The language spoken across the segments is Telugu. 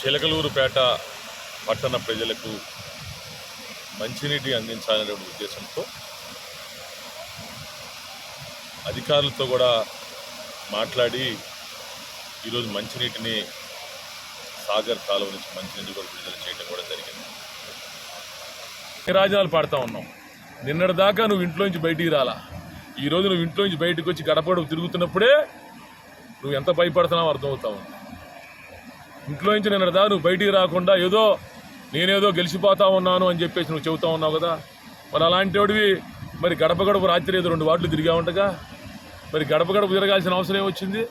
చిలకలూరుపేట పట్టణ ప్రజలకు మంచినీటి అందించాలనే ఉద్దేశంతో అధికారులతో కూడా మాట్లాడి ఈరోజు మంచినీటిని సాగర్ కాలువ నుంచి మంచినీటి కూడా విడుదల చేయడం కూడా జరిగింది. రాజాలు పాడుతూ ఉన్నాం నిన్నటి దాకా నువ్వు ఇంట్లోంచి బయటికి రాలా. ఈరోజు నువ్వు ఇంట్లోంచి బయటకు వచ్చి గడపడ తిరుగుతున్నప్పుడే నువ్వు ఎంత భయపడుతున్నావు అర్థమవుతా ఉంది. ఇంట్లో నుంచి నేను దా నువ్వు బయటికి రాకుండా ఏదో నేనేదో గెలిచిపోతా ఉన్నాను అని చెప్పేసి నువ్వు చెబుతా ఉన్నావు కదా. మరి అలాంటి వాడివి మరి గడప గడప రాత్రి ఏదో రెండు వార్డులు తిరిగా ఉండగా మరి గడప గడప తిరగాల్సిన అవసరం ఏమొచ్చింది?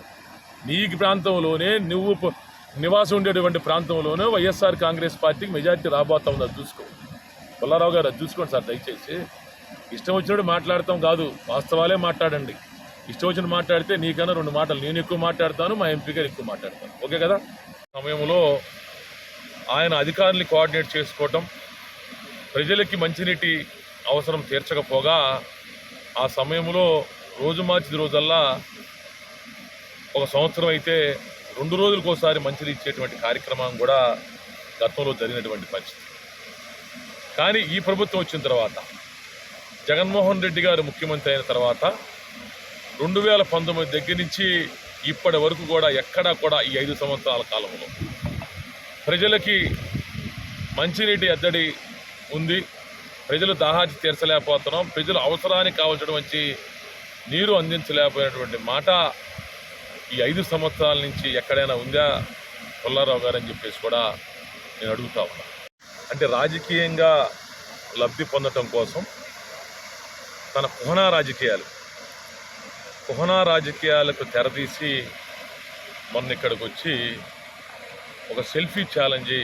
నీ ప్రాంతంలోనే నువ్వు నివాసం ఉండేటువంటి ప్రాంతంలోనే వైఎస్ఆర్ కాంగ్రెస్ పార్టీకి మెజార్టీ రాబోతా ఉంది అది చూసుకో. పుల్లారావు గారు అది చూసుకోండి సార్ దయచేసి. ఇష్టం వచ్చినట్టు మాట్లాడతాం కాదు వాస్తవాలే మాట్లాడండి. ఇష్టం వచ్చినట్టు మాట్లాడితే నీకన్నా రెండు మాటలు నేను ఎక్కువ మాట్లాడతాను మా ఎంపీ గారు ఎక్కువ మాట్లాడతాను ఓకే కదా? సమయంలో ఆయన అధికారుల్ని కోఆర్డినేట్ చేసుకోవటం ప్రజలకి మంచినీటి అవసరం తీర్చకపోగా ఆ సమయంలో రోజు మార్చి రోజల్లా ఒక సంవత్సరం అయితే రెండు రోజులకోసారి మంచిది ఇచ్చేటువంటి కార్యక్రమం కూడా గతంలో జరిగినటువంటి పరిస్థితి. కానీ ఈ ప్రభుత్వం వచ్చిన తర్వాత జగన్మోహన్ రెడ్డి గారు ముఖ్యమంత్రి అయిన తర్వాత రెండు వేల పంతొమ్మిది దగ్గర నుంచి ఇప్పటి వరకు కూడా ఎక్కడా కూడా ఈ ఐదు సంవత్సరాల కాలంలో. ప్రజలకి మంచినీటి ఎద్దడి ఉంది. ప్రజలు దాహాచి తీర్చలేకపోతున్నాం. ప్రజలు అవసరానికి కావాల్సినటువంటి నీరు అందించలేకపోయినటువంటి మాట ఈ ఐదు సంవత్సరాల నుంచి ఎక్కడైనా ఉందా? పుల్లారావు గారు అని చెప్పేసి కూడా నేను అడుగుతా ఉన్నా. అంటే రాజకీయంగా లబ్ధి పొందటం కోసం తన కుహనా రాజకీయాలు కుహనా రాజకీయాలకు తెరదీసి మొన్న ఇక్కడికి వచ్చి ఒక సెల్ఫీ ఛాలెంజ్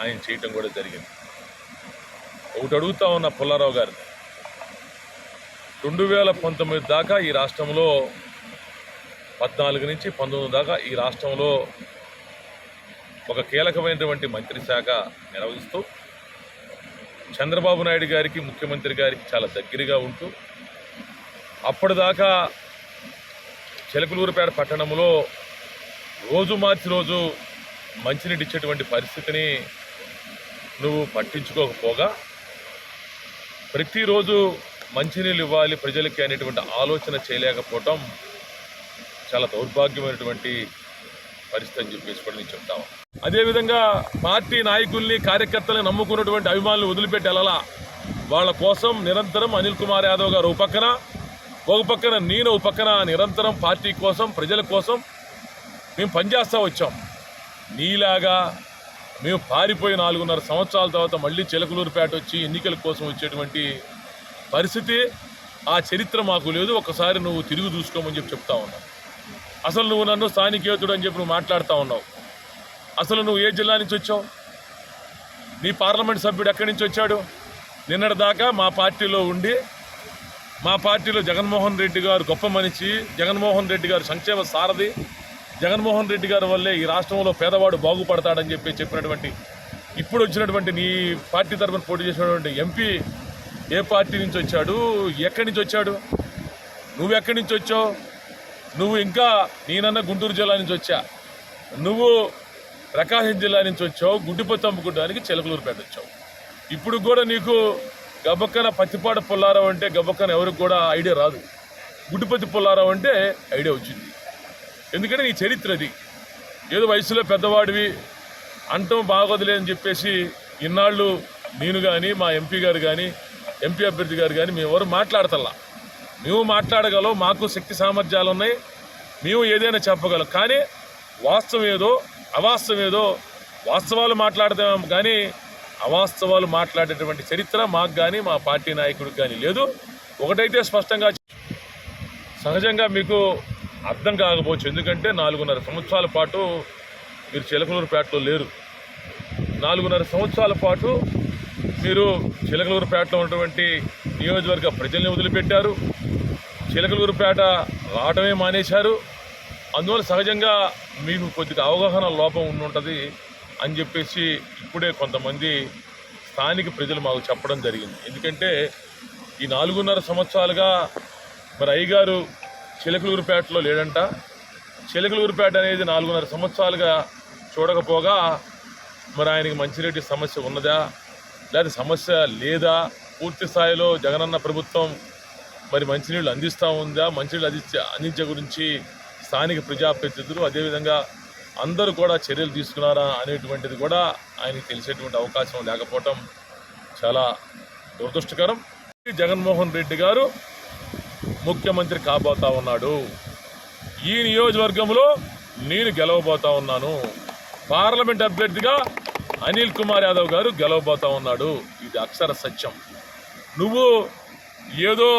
ఆయన చేయటం కూడా జరిగింది. ఒకటి అడుగుతా ఉన్న పుల్లారావు గారిని. రెండు వేల పంతొమ్మిది దాకా ఈ రాష్ట్రంలో పద్నాలుగు నుంచి పంతొమ్మిది దాకా ఈ రాష్ట్రంలో ఒక కీలకమైనటువంటి మంత్రి శాఖ నిర్వహిస్తూ చంద్రబాబు నాయుడు గారికి ముఖ్యమంత్రి గారికి చాలా దగ్గరగా ఉంటూ అప్పటిదాకా చిలకలూరుపేట పట్టణంలో రోజు మార్చి రోజు మంచినీటి ఇచ్చేటువంటి పరిస్థితిని నువ్వు పట్టించుకోకపోగా ప్రతిరోజు మంచినీళ్ళు ఇవ్వాలి ప్రజలకి అనేటువంటి ఆలోచన చేయలేకపోవటం చాలా దౌర్భాగ్యమైనటువంటి పరిస్థితి అని చెప్పేసి కూడా నేను చెప్తాను అదేవిధంగా పార్టీ నాయకుల్ని కార్యకర్తలను నమ్ముకున్నటువంటి అభిమానులు వదిలిపెట్టి వెళ్ళాలా? వాళ్ళ కోసం నిరంతరం అనిల్ కుమార్ యాదవ్ గారు పక్కన ఒక పక్కన నేను ఒక పక్కన నిరంతరం పార్టీ కోసం ప్రజల కోసం మేము పనిచేస్తూ వచ్చాం. నీలాగా మేము పారిపోయి నాలుగున్నర సంవత్సరాల తర్వాత మళ్ళీ చిలకలూరుపేట వచ్చి ఎన్నికల కోసం వచ్చేటువంటి పరిస్థితి ఆ చరిత్ర మాకు లేదు. ఒకసారి నువ్వు తిరిగి చూసుకోమని చెప్పి చెప్తా ఉన్నావు. అసలు నువ్వు నన్ను స్థానికేతుడు అని చెప్పి నువ్వు మాట్లాడుతూ ఉన్నావు. అసలు నువ్వు ఏ జిల్లా నుంచి వచ్చావు? నీ పార్లమెంట్ సభ్యుడు ఎక్కడి నుంచి వచ్చాడు? నిన్నటి దాకా మా పార్టీలో ఉండి మా పార్టీలో జగన్మోహన్ రెడ్డి గారు గొప్ప మనిషి జగన్మోహన్ రెడ్డి గారు సంక్షేమ సారథి జగన్మోహన్ రెడ్డి గారి వల్లే ఈ రాష్ట్రంలో పేదవాడు బాగుపడతాడని చెప్పి చెప్పినటువంటి ఇప్పుడు వచ్చినటువంటి నీ పార్టీ తరఫున పోటీ చేసినటువంటి ఎంపీ ఏ పార్టీ నుంచి వచ్చాడు? ఎక్కడి నుంచి వచ్చాడు? నువ్వు ఎక్కడి నుంచి వచ్చావు? నువ్వు ఇంకా నేనన్న గుంటూరు జిల్లా నుంచి వచ్చా? నువ్వు ప్రకాశం జిల్లా నుంచి వచ్చావు? గుడ్డిపత్తి అమ్ముకోవడానికి చిలకలూరుపేట వచ్చావు. ఇప్పుడు కూడా నీకు గబక్కన పత్తిపాడు పుల్లారావు అంటే గబక్కన ఎవరికి కూడా ఐడియా రాదు. గుడ్డిపత్తి పుల్లారావు అంటే ఐడియా వచ్చింది. ఎందుకంటే నీ చరిత్ర అది. ఏదో వయసులో పెద్దవాడివి అంటం బాగోదులే అని చెప్పేసి ఇన్నాళ్ళు నేను కానీ మా ఎంపీ గారు కానీ ఎంపీ అభ్యర్థి గారు కానీ మేము ఎవరు మాట్లాడతల్లా. మేము మాట్లాడగలం మాకు శక్తి సామర్థ్యాలు ఉన్నాయి మేము ఏదైనా చెప్పగలం కానీ వాస్తవం ఏదో అవాస్తవం ఏదో వాస్తవాలు మాట్లాడతాం కానీ అవాస్తవాలు మాట్లాడేటువంటి చరిత్ర మాకు కానీ మా పార్టీ నాయకుడికి కానీ లేదు. ఒకటైతే స్పష్టంగా సహజంగా మీకు అర్థం కాకపోవచ్చు. ఎందుకంటే నాలుగున్నర సంవత్సరాల పాటు మీరు చిలకలూరుపేటలో లేరు. నాలుగున్నర సంవత్సరాల పాటు మీరు చిలకలూరుపేటలో ఉన్నటువంటి నియోజకవర్గ ప్రజల్ని వదిలిపెట్టారు. చిలకలూరుపేట రావడమే మానేశారు. అందువల్ల సహజంగా మీకు కొద్దిగా అవగాహన లోపం ఉండుంటుంది. అని చెప్పేసి ఇప్పుడే కొంతమంది స్థానిక ప్రజలు మాకు చెప్పడం జరిగింది. ఎందుకంటే ఈ నాలుగున్నర సంవత్సరాలుగా మరి అయ్యగారు చిలకలూరుపేటలో లేడంట. చిలకలూరుపేట అనేది నాలుగున్నర సంవత్సరాలుగా చూడకపోగా మరి ఆయనకి మంచినీటి సమస్య ఉన్నదా? లేదా సమస్య లేదా? పూర్తి స్థాయిలో జగనన్న ప్రభుత్వం మరి మంచినీళ్ళు అందిస్తూ ఉందా? మంచినీళ్ళు అందించే అందించే గురించి స్థానిక ప్రజాప్రతినిధులు అదేవిధంగా అందరూ కూడా చర్యలు తీసుకున్నారా అనేటువంటిది కూడా ఆయనకి తెలిసేటువంటి అవకాశం లేకపోవటం చాలా దురదృష్టకరం. జగన్మోహన్ రెడ్డి గారు ముఖ్యమంత్రి కాబోతా ఉన్నాడు. ఈ నియోజకవర్గంలో నేను గెలవబోతా ఉన్నాను. పార్లమెంట్ అభ్యర్థిగా అనిల్ కుమార్ యాదవ్ గారు గెలవబోతా ఉన్నాడు. ఇది అక్షర సత్యం. నువ్వు ఏదో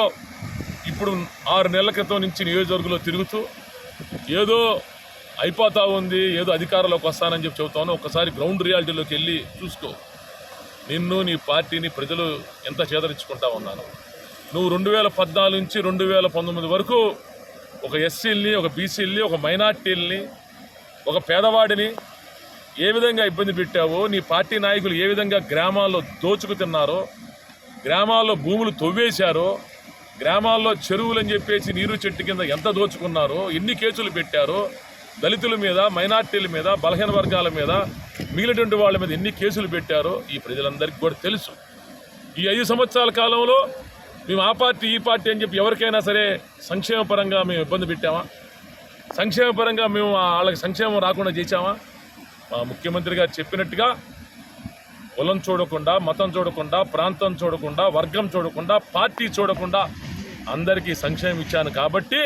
ఇప్పుడు ఆరు నెలల క్రితం నుంచి నియోజకవర్గంలో తిరుగుతూ ఏదో అయిపోతా ఉంది ఏదో అధికారంలోకి వస్తానని చెప్పి చెబుతాను. ఒకసారి గ్రౌండ్ రియాలిటీలోకి వెళ్ళి చూసుకో. నిన్ను నీ పార్టీని ప్రజలు ఎంత చేదరించుకుంటా ఉన్నాను. నువ్వు రెండు వేల పద్నాలుగు నుంచి రెండు వేల పంతొమ్మిది వరకు ఒక ఎస్సీల్ని ఒక బీసీల్ని ఒక మైనార్టీల్ని ఒక పేదవాడిని ఏ విధంగా ఇబ్బంది పెట్టావో నీ పార్టీ నాయకులు ఏ విధంగా గ్రామాల్లో దోచుకు తిన్నారో గ్రామాల్లో భూములు తొవ్వేశారో గ్రామాల్లో చెరువులు అని చెప్పేసి నీరు చెట్టు కింద ఎంత దోచుకున్నారో ఎన్ని కేసులు పెట్టారో దళితుల మీద మైనార్టీల మీద బలహీన వర్గాల మీద మిగిలినటువంటి వాళ్ళ మీద ఎన్ని కేసులు పెట్టారో ఈ ప్రజలందరికీ కూడా తెలుసు. ఈ ఐదు సంవత్సరాల కాలంలో మేము ఆ పార్టీ ఈ పార్టీ అని చెప్పి ఎవరికైనా సరే సంక్షేమ పరంగా మేము ఇబ్బంది పెట్టామా? సంక్షేమ పరంగా మేము వాళ్ళకి సంక్షేమం రాకుండా చేశామా? మా ముఖ్యమంత్రి గారు చెప్పినట్టుగా కులం చూడకుండా మతం చూడకుండా ప్రాంతం చూడకుండా వర్గం చూడకుండా పార్టీ చూడకుండా అందరికీ సంక్షేమం ఇచ్చాను కాబట్టి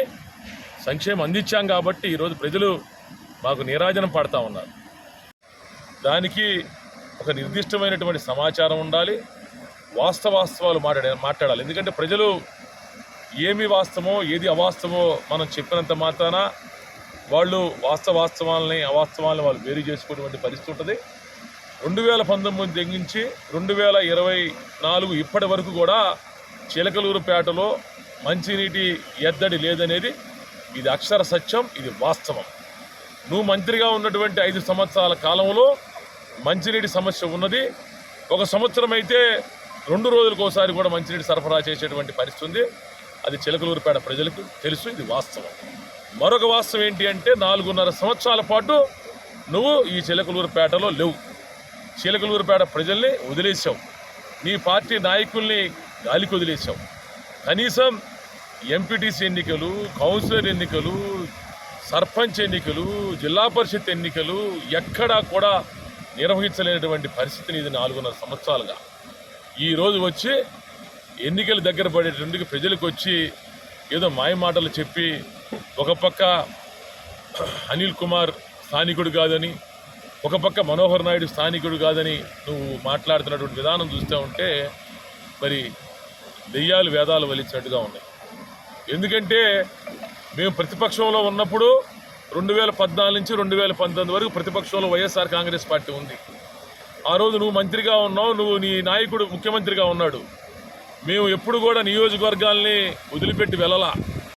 సంక్షేమం అందించాం కాబట్టి ఈరోజు ప్రజలు మాకు నీరాజనం పడతా ఉన్నారు. దానికి ఒక నిర్దిష్టమైనటువంటి సమాచారం ఉండాలి. వాస్తవాస్తవాలు మాట్లాడే మాట్లాడాలి. ఎందుకంటే ప్రజలు ఏమి వాస్తవమో ఏది అవాస్తవమో మనం చెప్పినంత మాత్రాన వాళ్ళు వాస్తవాస్తవాలని అవాస్తవాలని వాళ్ళు వేరు చేసుకునేటువంటి పరిస్థితి ఉంటుంది. రెండు వేల పంతొమ్మిది తెగించి రెండు వేల ఇరవై నాలుగు ఇప్పటి వరకు కూడా చిలకలూరుపేటలో మంచినీటి ఎద్దడి లేదనేది ఇది అక్షర సత్యం ఇది వాస్తవం. నువ్వు మంత్రిగా ఉన్నటువంటి ఐదు సంవత్సరాల కాలంలో మంచినీటి సమస్య ఉన్నది. ఒక సంవత్సరం అయితే రెండు రోజులకు ఒకసారి కూడా మంచినీటి సరఫరా చేసేటువంటి పరిస్థితి ఉంది. అది చిలకలూరుపేట ప్రజలకు తెలుసు ఇది వాస్తవం. మరొక వాస్తవం ఏంటి అంటే నాలుగున్నర సంవత్సరాల పాటు నువ్వు ఈ చిలకలూరుపేటలో లేవు. చిలకలూరుపేట ప్రజల్ని వదిలేసావు నీ పార్టీ నాయకుల్ని గాలికి వదిలేసావు కనీసం ఎంపీటీసీ ఎన్నికలు కౌన్సిలర్ ఎన్నికలు సర్పంచ్ ఎన్నికలు జిల్లా పరిషత్ ఎన్నికలు ఎక్కడా కూడా నిర్వహించలేనటువంటి పరిస్థితిని ఇది నాలుగున్నర సంవత్సరాలుగా. ఈరోజు వచ్చి ఎన్నికలు దగ్గర పడేటందుకు ప్రజలకు వచ్చి ఏదో మాయమాటలు చెప్పి ఒక పక్క అనిల్ కుమార్ స్థానికుడు కాదని ఒక పక్క మనోహర్ నాయుడు స్థానికుడు కాదని నువ్వు మాట్లాడుతున్నటువంటి విధానం చూస్తూ ఉంటే మరి దెయ్యాలు వేదాలు వలిచినట్టుగా ఉన్నాయి. ఎందుకంటే మేము ప్రతిపక్షంలో ఉన్నప్పుడు రెండు వేల పద్నాలుగు నుంచి రెండు వేల పంతొమ్మిది వరకు ప్రతిపక్షంలో వైఎస్ఆర్ కాంగ్రెస్ పార్టీ ఉంది. ఆ రోజు నువ్వు మంత్రిగా ఉన్నావు నువ్వు నీ నాయకుడు ముఖ్యమంత్రిగా ఉన్నాడు. మేము ఎప్పుడు కూడా నియోజకవర్గాల్ని వదిలిపెట్టి వెళ్ళలా.